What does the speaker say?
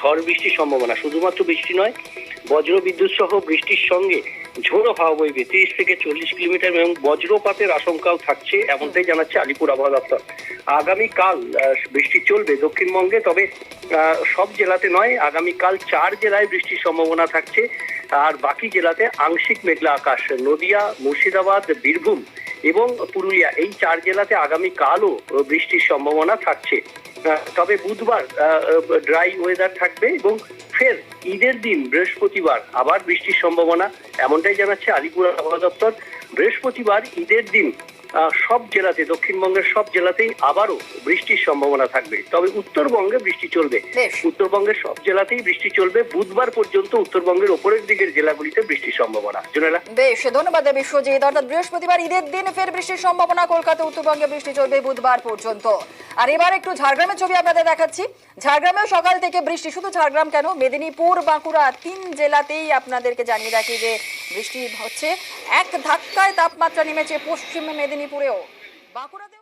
ঝড় বৃষ্টির সম্ভাবনা। শুধুমাত্র বৃষ্টি নয়, বজ্র বিদ্যুৎ সহ বৃষ্টির সঙ্গে ঝোড়ো হাওয়া বইবে তিরিশ থেকে চল্লিশ কিলোমিটার এবং বজ্রপাতের আশঙ্কাও থাকছে, এমনটাই জানাচ্ছে আলিপুর আবহাওয়া দপ্তর। আগামীকাল বৃষ্টি চলবে দক্ষিণবঙ্গে, তবে সব জেলাতে নয়, আগামীকাল চার জেলায় বৃষ্টির সম্ভাবনা থাকছে। আর বাকি জেলাতে আংশিক মেঘলা আকাশ। নদিয়া, মুর্শিদাবাদ, বীরভূম এবং পুরুলিয়া, এই চার জেলাতে আগামী কালও বৃষ্টির সম্ভাবনা থাকছে। তবে বুধবার ড্রাই ওয়েদার থাকবে এবং ফের ঈদের দিন বৃহস্পতিবার আবার বৃষ্টির সম্ভাবনা, এমনটাই জানাচ্ছে আলিপুর আবহাওয়া দপ্তর। বৃহস্পতিবার ঈদের দিন সব জেলাতে দক্ষিণবঙ্গের সব জেলাতেই আবারও বৃষ্টির সম্ভাবনা থাকবে। তবে উত্তরবঙ্গে বৃষ্টি চলবে। উত্তরবঙ্গের সব জেলাতেই বৃষ্টি চলবে। বুধবার পর্যন্ত উত্তরবঙ্গের ওপরের দিকের জেলাগুলিতে বৃষ্টির সম্ভাবনা। জোনেলা? বেশ ধন্যবাদ বিশ্বজিৎ অর্থাৎ বৃহস্পতিবার ঈদের দিন ফের বৃষ্টির সম্ভাবনা। কলকাতা উত্তরবঙ্গে বৃষ্টি চলবে বুধবার পর্যন্ত। আর এবার একটু ঝাড়গ্রামের ছবি আপনাদের দেখাচ্ছি। ঝাড়গ্রামেও সকাল থেকে বৃষ্টি। শুধু ঝাড়গ্রাম কেন? মেদিনীপুর, বাঁকুড়া তিন জেলাতেই আপনাদেরকে জানিয়ে রাখি যে বৃষ্টি হচ্ছে। এক ধাক্কায় তাপমাত্রা নেমেছে পশ্চিম মেদিনীপুরেও। বাঁকুড়াতেও